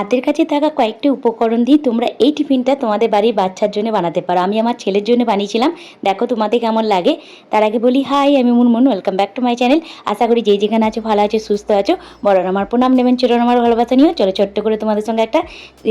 হাতের কাছে থাকা কয়েকটি উপকরণ দিয়ে তোমরা এই টিফিনটা তোমাদের বাড়ির বাচ্চার জন্য বানাতে পারো। আমি আমার ছেলের জন্য বানিয়েছিলাম। দেখো তোমাদের কেমন লাগে। তার আগে বলি হাই আমি Munmun. Welcome back to my channel আশা করি যেই যেখানে আছো, ভালো আছো, সুস্থ আছো বড় আমার প্রণাম নেবেন ছোট আমার ভালোবাসা নিও চলো ছোট্ট করে তোমাদের সঙ্গে একটা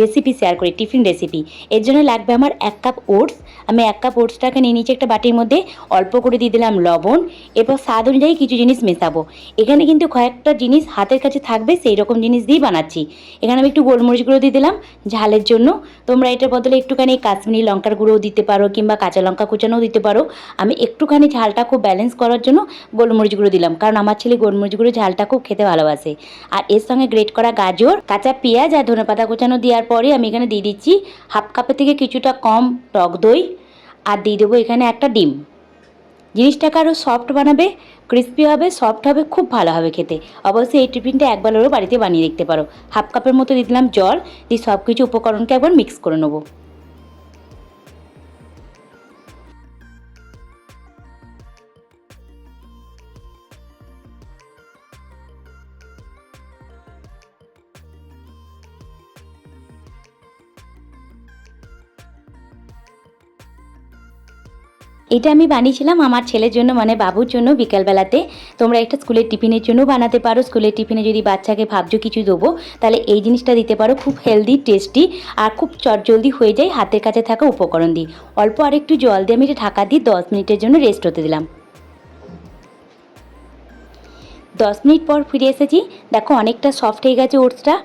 রেসিপি শেয়ার করি, টিফিন রেসিপি এর জন্য লাগবে আমার এক কাপ ওটস আমি এক কাপ ওটসটাকে নিয়ে নিয়েছি একটা বাটির মধ্যে। অল্প করে দিয়ে দিলাম লবণ। এরপর স্বাদ অনুযায়ী কিছু জিনিস মেশাবো। এখানে কিন্তু কয়েকটা জিনিস হাতের কাছে থাকবে সেই রকম জিনিস দিয়েই বানাচ্ছি। এখানে আমি একটু গোলমরিচ গুঁড়ো দিয়ে দিলাম, ঝালের জন্য। তোমরা এটার বদলে একটুখানি কাশ্মীরি লঙ্কার গুঁড়োও দিতে পারো কিংবা কাঁচা লঙ্কা কুচানোও দিতে পারো। আমি একটুখানি ঝালটা খুব ব্যালেন্স করার জন্য গোলমরিচ গুঁড়ো দিলাম, কারণ আমার ছেলে গোলমরিচ গুঁড়ো ঝালটা খুব খেতে ভালোবাসে। আর এর সঙ্গে গ্রেট করা গাজর, কাঁচা পেঁয়াজ আর ধনেপাতা কুচানো দেওয়ার পরে আমি এখানে দিয়ে দিচ্ছি হাফ কাপের থেকে কিছুটা কম টক দই। আর দিয়ে দেবো এখানে একটা ডিম। জিনিসটাকে আরও সফট বানাবে ক্রিস্পি হবে সফট হবে, খুব ভালো হবে খেতে। অবশ্যই এই টিফিনটা একবার ওরও বাড়িতে বানিয়ে দেখতে পারো। হাফ কাপের মতো দিয়ে দিলাম জল, দিয়ে সব কিছু উপকরণকে একবার মিক্স করে নেব। এটা আমি বানিয়েছিলাম আমার ছেলের জন্য মানে বাবুর জন্য বিকালবেলাতে। তোমরা একটা স্কুলের টিফিনের জন্য বানাতে পারো। স্কুলের টিফিনে যদি বাচ্চাকে ভাবছ কিছু দেবো, তাহলে এই জিনিসটা দিতে পারো। খুব হেলদি টেস্টি আর খুব চটজলদি হয়ে যায় হাতের কাছে থাকা উপকরণ দিয়ে। অল্প আর একটু জল দিয়ে আমি এটা ঢাকা দিয়ে দশ মিনিটের জন্য রেস্ট হতে দিলাম। দশ মিনিট পর ফিরে এসেছি। দেখো অনেকটা সফট হয়ে গেছে ওটসটা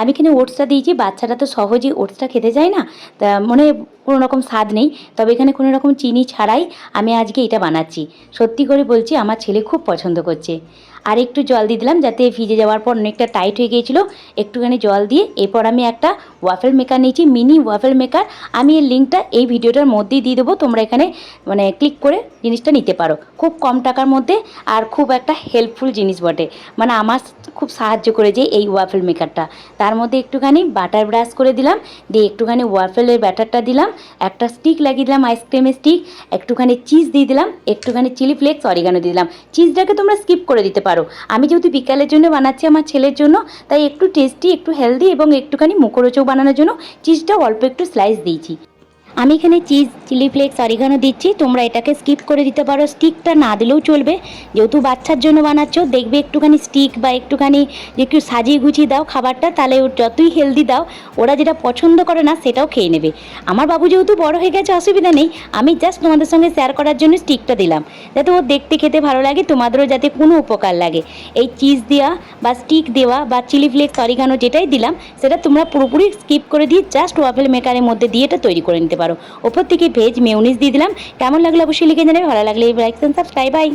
আমি এখানে ওটসটা দিয়েছি বাচ্চারা তো সহজেই ওটসটা খেতে চায় না, তা মনে কোনো রকম স্বাদ নেই, তবে এখানে কোনো রকম চিনি ছাড়াই আমি আজকে এটা বানাচ্ছি। সত্যি করে বলছি, আমার ছেলে খুব পছন্দ করছে। আর একটু জল দিয়ে দিলাম, যাতে ভিজে যাওয়ার পর অনেকটা টাইট হয়ে গিয়েছিল, একটুখানি জল দিয়ে। এরপর আমি একটা ওয়াফেল মেকার নিয়েছি মিনি ওয়াফেল মেকার আমি এর লিঙ্কটা এই ভিডিওটার মধ্যেই দিয়ে দেবো, তোমরা এখানে মানে ক্লিক করে জিনিসটা নিতে পারো। খুব কম টাকার মধ্যে আর খুব একটা হেল্পফুল জিনিস বটে। মানে আমার খুব সাহায্য করে করেছে এই ওয়াফেল মেকারটা তার মধ্যে একটুখানি বাটার ব্রাশ করে দিলাম, দিয়ে একটুখানি ওয়াফেলের ব্যাটারটা দিলাম, একটা স্টিক লাগিয়ে দিলাম আইসক্রিমের স্টিক একটুখানি চিজ দিয়ে দিলাম, একটুখানি চিলি ফ্লেক্স অরিগানো দিলাম। চিজটাকে তোমরা স্কিপ করে দিতে পারো। আমি যেহেতু বিকালের জন্য বানাচ্ছি আমার ছেলের জন্য, তাই একটু টেস্টি একটু হেলদি এবং একটুখানি মুখরোচক বানানোর জন্য চিজটা অল্প একটু স্লাইস দিয়েছি। আমি এখানে চিজ, চিলি ফ্লেক্স, অরিগানো দিচ্ছি। তোমরা এটাকে স্কিপ করে দিতে পারো। স্টিকটা না দিলেও চলবে। যেহেতু বাচ্চার জন্য বানাচ্ছ, দেখবে একটুখানি স্টিক বা একটুখানি একটু সাজিয়ে গুছিয়ে দাও খাবারটা, তাহলে ওর যতই হেলদি দাও, ওরা যেটা পছন্দ করে না, সেটাও খেয়ে নেবে। আমার বাবু যেহেতু বড় হয়ে গেছে, অসুবিধা নেই। আমি জাস্ট তোমাদের সঙ্গে শেয়ার করার জন্য স্টিকটা দিলাম। যাতে ওর দেখতে খেতে ভালো লাগে, তোমাদেরও যাতে কোনো উপকার লাগে। এই চিজ দেওয়া বা স্টিক দেওয়া বা চিলি ফ্লেক্স, অরিগানো যেটাই দিলাম, সেটা তোমরা পুরোপুরি স্কিপ করে দিয়ে জাস্ট ওয়াফেল মেকারের মধ্যে দিয়ে এটা তৈরি করে নিতে পারো। ওপর থেকে ভেজ মেউনিস দিয়ে দিলাম। কেমন লাগল অবশ্যই লিখে জানাবে। ভালো লাগলে লাইক সাবস্ক্রাইব বাই